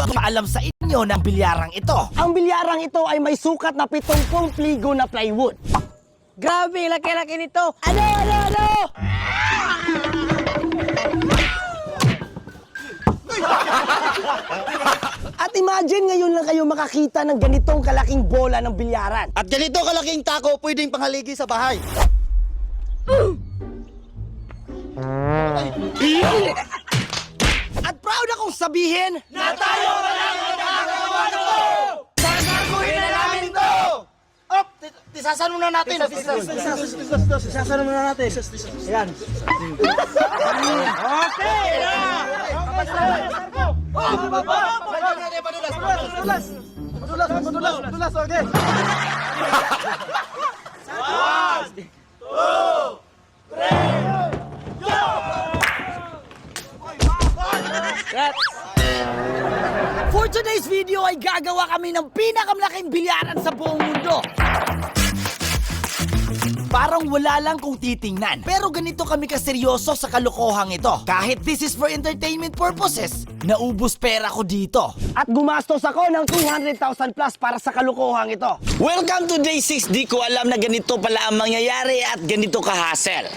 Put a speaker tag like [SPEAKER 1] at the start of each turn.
[SPEAKER 1] ang paalam sa inyo ng bilyarang ito.
[SPEAKER 2] Ang bilyarang ito ay may sukat na 70 pligo na plywood.
[SPEAKER 3] Grabe, laki-laki nito.
[SPEAKER 2] Ano, ano, ano? At imagine ngayon lang kayo makakita ng ganitong kalaking bola ng bilyaran.
[SPEAKER 4] At ganito kalaking tako pwedeng panghaligi sa bahay.
[SPEAKER 2] At proud akong sabihin na tayo
[SPEAKER 4] Sasaguhin na namin to! Op! Tisasan muna natin. Tisasan muna natin. Ayan. Okay! Padulas padulas. Padulas. Padulas, padulas, padulas, okay.
[SPEAKER 1] For today's video ay gagawa kami ng pinakamalaking bilyaran sa buong mundo. Parang wala lang kung titingnan. Pero ganito kami kaseryoso sa kalokohang ito. Kahit this is for entertainment purposes, naubos pera ko dito.
[SPEAKER 2] at gumastos ako ng 200,000 plus para sa kalukuhang ito.
[SPEAKER 5] Welcome to day 6. Di ko alam na ganito pala ang mangyayari at ganito ka-hassle.